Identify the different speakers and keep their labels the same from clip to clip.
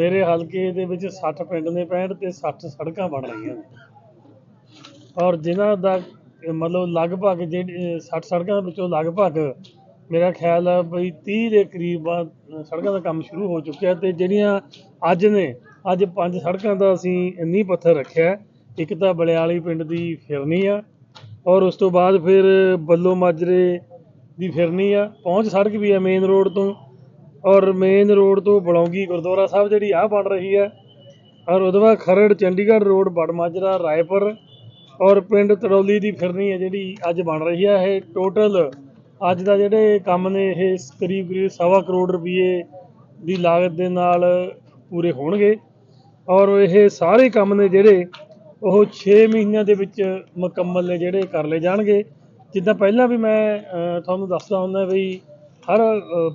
Speaker 1: ਮੇਰੇ ਹਲਕੇ ਦੇ ਵਿੱਚ 60 ਪਿੰਡ ਨੇ 65 ਤੇ 60 ਸੜਕਾਂ ਬਣ ਰਹੀਆਂ ਨੇ। ਔਰ ਜਿਨ੍ਹਾਂ ਦਾ, ਮਤਲਬ ਲਗਭਗ ਜਿਹੜੀ 60 ਸੜਕਾਂ ਵਿੱਚੋਂ ਲਗਭਗ ਮੇਰਾ ਖਿਆਲ ਹੈ ਬਈ 30 ਦੇ ਕਰੀਬ ਸੜਕਾਂ ਦਾ ਕੰਮ ਸ਼ੁਰੂ ਹੋ ਚੁੱਕਿਆ ਤੇ ਜਿਹੜੀਆਂ ਅੱਜ ਨੇ, ਅੱਜ ਪੰਜ ਸੜਕਾਂ ਦਾ ਅਸੀਂ ਨੀਂਹ ਪੱਥਰ ਰੱਖਿਆ, ਇੱਕ ਤਾਂ ਬਲਿਆਲੀ ਪਿੰਡ ਦੀ ਫਿਰਨੀ ਆ, ਔਰ ਉਸ ਤੋਂ ਬਾਅਦ ਫਿਰ ਬੱਲੋ ਮਾਜਰੇ ਦੀ ਫਿਰਨੀ ਆ, ਪਹੁੰਚ ਸੜਕ ਵੀ ਆ ਮੇਨ ਰੋਡ ਤੋਂ। ਔਰ ਮੇਨ ਰੋਡ ਤੋਂ ਬਲੌਂਗੀ ਗੁਰਦੁਆਰਾ ਸਾਹਿਬ ਜਿਹੜੀ ਆਹ ਬਣ ਰਹੀ ਹੈ, ਔਰ ਉਹਦੇ ਬਾਅਦ ਖਰੜ, ਚੰਡੀਗੜ੍ਹ ਰੋਡ ਬੜਮਾਜਰਾ ਰਾਏਪੁਰ ਔਰ ਪਿੰਡ ਤਰੌਲੀ ਦੀ ਫਿਰਨੀ ਹੈ ਜਿਹੜੀ ਅੱਜ ਬਣ ਰਹੀ ਹੈ, ਇਹ ਟੋਟਲ ਅੱਜ ਦਾ ਜਿਹੜੇ ਕੰਮ ਨੇ, ਇਹ ਕਰੀਬ ਕਰੀਬ ਸਵਾ ਕਰੋੜ ਰੁਪਏ ਦੀ ਲਾਗਤ ਦੇ ਨਾਲ ਪੂਰੇ ਹੋਣਗੇ ਔਰ ਇਹ ਸਾਰੇ ਕੰਮ ਨੇ ਜਿਹੜੇ ਉਹ 6 ਮਹੀਨਿਆਂ ਦੇ ਵਿੱਚ ਮੁਕੰਮਲ ਨੇ ਜਿਹੜੇ ਕਰ ਲਏ ਜਾਣਗੇ। ਜਿੱਦਾਂ ਪਹਿਲਾਂ ਵੀ ਮੈਂ ਤੁਹਾਨੂੰ ਦੱਸਦਾ ਹੁੰਦਾ ਵੀ ਹਰ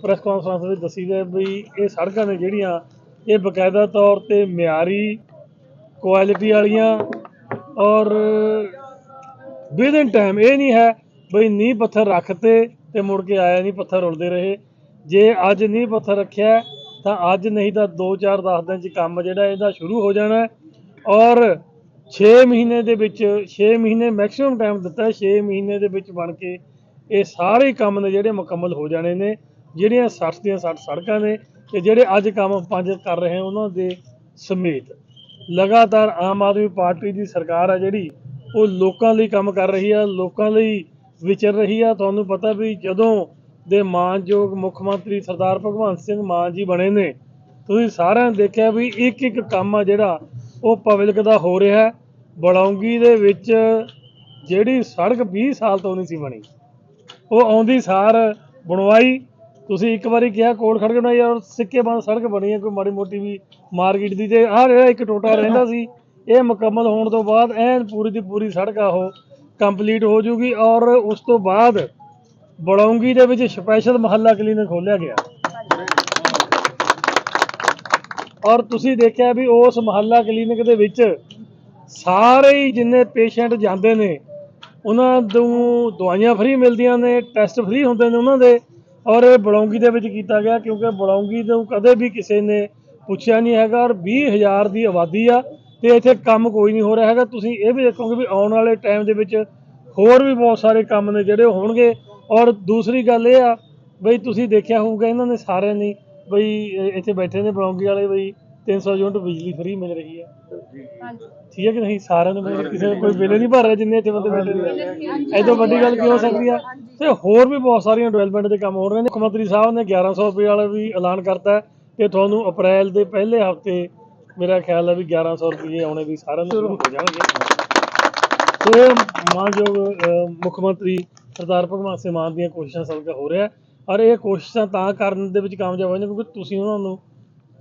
Speaker 1: ਪ੍ਰੈਸ ਕਾਨਫਰੰਸ ਵਿੱਚ ਦੱਸੀ ਦੱਸੀਦਾ ਵੀ ਇਹ ਸੜਕਾਂ ਨੇ ਜਿਹੜੀਆਂ, ਇਹ ਬਕਾਇਦਾ ਤੌਰ ਤੇ ਮਿਆਰੀ ਕੁਆਲਿਟੀ ਵਾਲੀਆਂ ਔਰ ਵਿਦਨ ਟਾਈਮ ਇਹ ਨਹੀਂ ਹੈ ਬਈ ਨੀਂਹ ਪੱਥਰ ਰੱਖਤੇ ਤੇ ਮੁੜ ਕੇ ਆਇਆ ਨਹੀਂ ਪੱਥਰ ਰੁਲਦੇ ਰਹੇ। ਜੇ ਅੱਜ ਨੀਂਹ ਪੱਥਰ ਰੱਖਿਆ ਤਾਂ ਅੱਜ ਨਹੀਂ ਤਾਂ 2-4 10 ਦਿਨ ਚ ਕੰਮ ਜਿਹੜਾ ਇਹਦਾ ਸ਼ੁਰੂ ਹੋ ਜਾਣਾ ਔਰ 6 ਮਹੀਨੇ ਦੇ ਵਿੱਚ 6 ਮਹੀਨੇ ਮੈਕਸਿਮਮ ਟਾਈਮ ਦਿੱਤਾ 6 ਮਹੀਨੇ ਦੇ ਵਿੱਚ ਬਣ ਕੇ ਇਹ ਸਾਰੇ ਕੰਮ ਨੇ ਜਿਹੜੇ ਮੁਕੰਮਲ ਹੋ ਜਾਣੇ ਨੇ, ਜਿਹੜੀਆਂ 60 ਦੀਆਂ 60 ਸੜਕਾਂ ਨੇ ਤੇ ਜਿਹੜੇ ਅੱਜ ਕੰਮ ਪੰਜ ਕਰ ਰਹੇ ਉਹਨਾਂ ਦੇ ਸਮੇਤ। ਲਗਾਤਾਰ ਆਮ ਆਦਮੀ ਪਾਰਟੀ ਦੀ ਸਰਕਾਰ ਆ ਜਿਹੜੀ, ਉਹ ਲੋਕਾਂ ਲਈ ਕੰਮ ਕਰ ਰਹੀ ਆ, ਲੋਕਾਂ ਲਈ ਵਿਚਰ ਰਹੀ ਆ। ਤੁਹਾਨੂੰ ਪਤਾ ਵੀ ਜਦੋਂ ਦੇ ਮਾਨਯੋਗ ਮੁੱਖ ਮੰਤਰੀ ਸਰਦਾਰ ਭਗਵੰਤ ਸਿੰਘ ਮਾਨ ਜੀ ਬਣੇ ਨੇ, ਤੁਸੀਂ ਸਾਰਿਆਂ ਨੇ ਦੇਖਿਆ ਵੀ ਇੱਕ ਇੱਕ ਕੰਮ ਆ ਜਿਹੜਾ, ਉਹ ਪਬਲਿਕ ਦਾ ਹੋ ਰਿਹਾ। ਹੈ ਬਲੌਂਗੀ ਦੇ ਵਿੱਚ ਜਿਹੜੀ ਸੜਕ 20 ਸਾਲ ਤੋਂ ਨਹੀਂ ਸੀ ਬਣੀ। ਉਹ ਆਉਂਦੀ ਸਾਰ ਬਣਵਾਈ। ਤੁਸੀਂ ਇੱਕ ਵਾਰੀ ਕਿਹਾ ਕੋਲ ਖੜਕ ਬਣਾਈ ਔਰ ਸਿੱਕੇ ਬੰਦ ਸੜਕ ਬਣੀ ਹੈ, ਕੋਈ ਮਾੜੀ ਮੋਟੀ ਵੀ ਮਾਰਕੀਟ ਦੀ ਤੇ ਆਹ ਜਿਹੜਾ ਇੱਕ ਟੋਟਾ ਰਹਿੰਦਾ ਸੀ, ਇਹ ਮੁਕੰਮਲ ਹੋਣ ਤੋਂ ਬਾਅਦ ਐਨ ਪੂਰੀ ਦੀ ਪੂਰੀ ਸੜਕ ਆ ਉਹ ਕੰਪਲੀਟ ਹੋ ਜੂਗੀ ਔਰ ਉਸ ਤੋਂ ਬਾਅਦ ਬੜੌਂਗੀ ਦੇ ਵਿੱਚ ਸਪੈਸ਼ਲ ਮਹੱਲਾ ਕਲੀਨਿਕ ਖੋਲ੍ਹਿਆ ਗਿਆ। ਔਰ ਤੁਸੀਂ ਦੇਖਿਆ ਵੀ ਉਸ ਮਹੱਲਾ ਕਲੀਨਿਕ ਦੇ ਵਿੱਚ ਸਾਰੇ ਹੀ ਜਿੰਨੇ ਪੇਸ਼ੈਂਟ ਜਾਂਦੇ ਨੇ ਉਹਨਾਂ ਨੂੰ ਦਵਾਈਆਂ ਫ੍ਰੀ ਮਿਲਦੀਆਂ ਨੇ ਟੈਸਟ ਫ੍ਰੀ ਹੁੰਦੇ ਨੇ ਉਹਨਾਂ ਦੇ, ਔਰ ਇਹ ਬਲੌਂਗੀ ਦੇ ਵਿੱਚ ਕੀਤਾ ਗਿਆ ਕਿਉਂਕਿ ਬਲੌਂਗੀ ਤੋਂ ਕਦੇ ਵੀ ਕਿਸੇ ਨੇ ਪੁੱਛਿਆ ਨਹੀਂ ਹੈਗਾ, ਔਰ 20000 ਦੀ ਆਬਾਦੀ ਆ ਤੇ ਇੱਥੇ ਕੰਮ ਕੋਈ ਨਹੀਂ ਹੋ ਰਿਹਾ ਹੈਗਾ। ਤੁਸੀਂ ਇਹ ਵੀ ਦੇਖੋਗੇ ਵੀ ਆਉਣ ਵਾਲੇ ਟਾਈਮ ਦੇ ਵਿੱਚ ਹੋਰ ਵੀ ਬਹੁਤ ਸਾਰੇ ਕੰਮ ਨੇ ਜਿਹੜੇ ਉਹ ਹੋਣਗੇ। ਔਰ ਦੂਸਰੀ ਗੱਲ ਇਹ ਆ, ਬਈ ਤੁਸੀਂ ਦੇਖਿਆ ਹੋਊਗਾ ਇਹਨਾਂ ਨੇ ਸਾਰਿਆਂ ਨੇ ਬਈ ਇੱਥੇ ਬੈਠੇ ਨੇ ਬਲੌਂਗੀ ਵਾਲੇ ਬਈ 300 ਯੂਨਿਟ ਬਿਜਲੀ ਫ੍ਰੀ ਮਿਲ ਰਹੀ ਹੈ। ਠੀਕ ਹੈ ਕਿ ਨਹੀਂ? ਸਾਰਿਆਂ ਨੂੰ ਮਿਲ ਕਿਸੇ ਨੂੰ ਕੋਈ ਬਿੱਲ ਨਹੀਂ ਭਰ ਰਿਹਾ ਜਿੰਨੇ ਇੱਥੇ ਬੰਦੇ ਬੈਠੇ ਨੇ ਐਦੋਂ ਵੱਡੀ ਗੱਲ ਕੀ ਹੋ ਸਕਦੀ ਆ? ਤੇ ਹੋਰ ਵੀ ਬਹੁਤ ਸਾਰੀਆਂ ਡਿਵੈਲਪਮੈਂਟ ਦੇ ਕੰਮ ਹੋ ਰਹੇ ਨੇ। ਮੁੱਖ ਮੰਤਰੀ ਸਾਹਿਬ ਨੇ 1100 ਰੁਪਏ ਵਾਲਾ ਵੀ ਐਲਾਨ ਕਰਤਾ ਹੈ ਤੇ ਤੁਹਾਨੂੰ ਅਪ੍ਰੈਲ ਦੇ ਪਹਿਲੇ ਹਫ਼ਤੇ ਮੇਰਾ ਖਿਆਲ ਹੈ ਵੀ 1100 ਰੁਪਏ ਆਉਣੇ ਵੀ ਸਾਰਿਆਂ ਨੂੰ ਹੋ ਜਾਣਗੇ। ਸੋ ਇਹ ਮਾਨਯੋਗ ਅਹ, ਮੁੱਖ ਮੰਤਰੀ ਸਰਦਾਰ ਭਗਵੰਤ ਸਿੰਘ ਮਾਨ ਦੀਆਂ ਕੋਸ਼ਿਸ਼ਾਂ ਸਦਕਾ ਹੋ ਰਿਹਾ ਹੈ। ਔਰ ਇਹ ਕੋਸ਼ਿਸ਼ਾਂ ਤਾਂ ਕਰਨ ਦੇ ਵਿੱਚ ਕਾਮਯਾਬ ਹੋਏ ਨੇ ਕਿਉਂਕਿ ਤੁਸੀਂ ਉਹਨਾਂ ਨੂੰ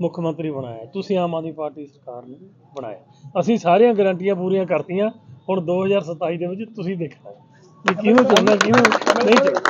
Speaker 1: ਮੁੱਖ ਮੰਤਰੀ ਬਣਾਇਆ। ਤੁਸੀਂ ਆਮ ਆਦਮੀ ਪਾਰਟੀ ਸਰਕਾਰ ਨੇ ਬਣਾਇਆ। ਅਸੀਂ ਸਾਰੀਆਂ ਗਾਰੰਟੀਆਂ ਪੂਰੀਆਂ ਕਰਤੀਆਂ, ਹੁਣ 2027 ਦੇ ਵਿੱਚ ਤੁਸੀਂ ਦੇਖਣਾ ਹੈ। ਕਿ ਕਿਹਨੂੰ ਚਾਹੁੰਦਾ ਕਿਹਨੂੰ ਨਹੀਂ ਚਾਹੁੰਦਾ